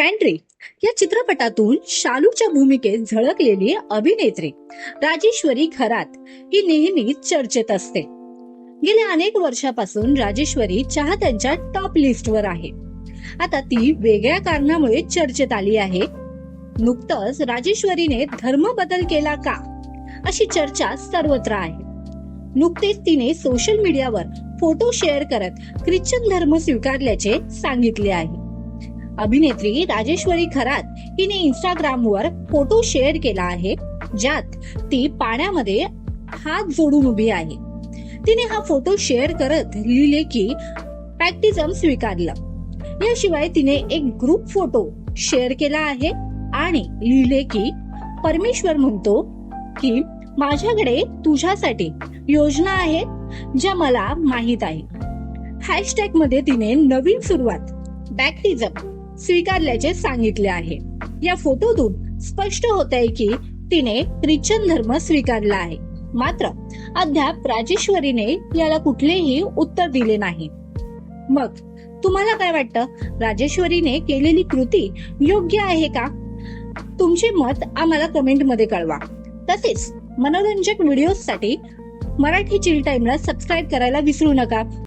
Pantry या चित्रपटातून शालूच्या भूमिकेत झळकलेली अभिनेत्री राजेश्वरी खरात ही नेहमीच चर्चेत असते. गेल्या अनेक वर्षापासून राजेश्वरी चाहत्यांच्या टॉप लिस्टवर आहे. आता ती वेगळ्या कारणामुळे चर्चेत आली आहे. नुकतंच राजेश्वरीने धर्म बदल केला का? अशी चर्चा सर्वत्र आहे. नुकतेच तिने सोशल मीडियावर फोटो शेअर करत ख्रिश्चन धर्म स्वीकारल्याचे सांगितले आहे. अभिनेत्री राजेश्वरी खरात हिने इंस्टाग्रामवर फोटो शेअर केला आहे ज्यात ती पाण्यामध्ये हात जोडून उभी आहे. तिने हा फोटो शेअर करत लिहिले की बॅप्टिझम स्वीकारलं. याशिवाय तिने एक ग्रुप फोटो शेअर केला आहे आणि लिहिले की परमेश्वर म्हणतो की माझ्याकडे तुझ्यासाठी योजना आहेत ज्या मला माहीत आहे. हॅशटॅगमध्ये तिने नवीन सुरुवात बॅक्टिजम स्वीकारल्याचे सांगितले आहे. या फोटोतून स्पष्ट होत आहे की तिने ख्रिश्चन धर्म स्वीकारला आहे. मात्र अद्याप राजेश्वरीने याला कुठलेही उत्तर दिले नाही. मग तुम्हाला काय वाटतं? राजेश्वरीने केलेली कृती योग्य आहे का? तुमचे मत आम्हाला कमेंटमध्ये कळवा. तसेच मनोरंजक व्हिडिओसाठी मराठी चिल टाइमला सबस्क्राईब करायला विसरू नका.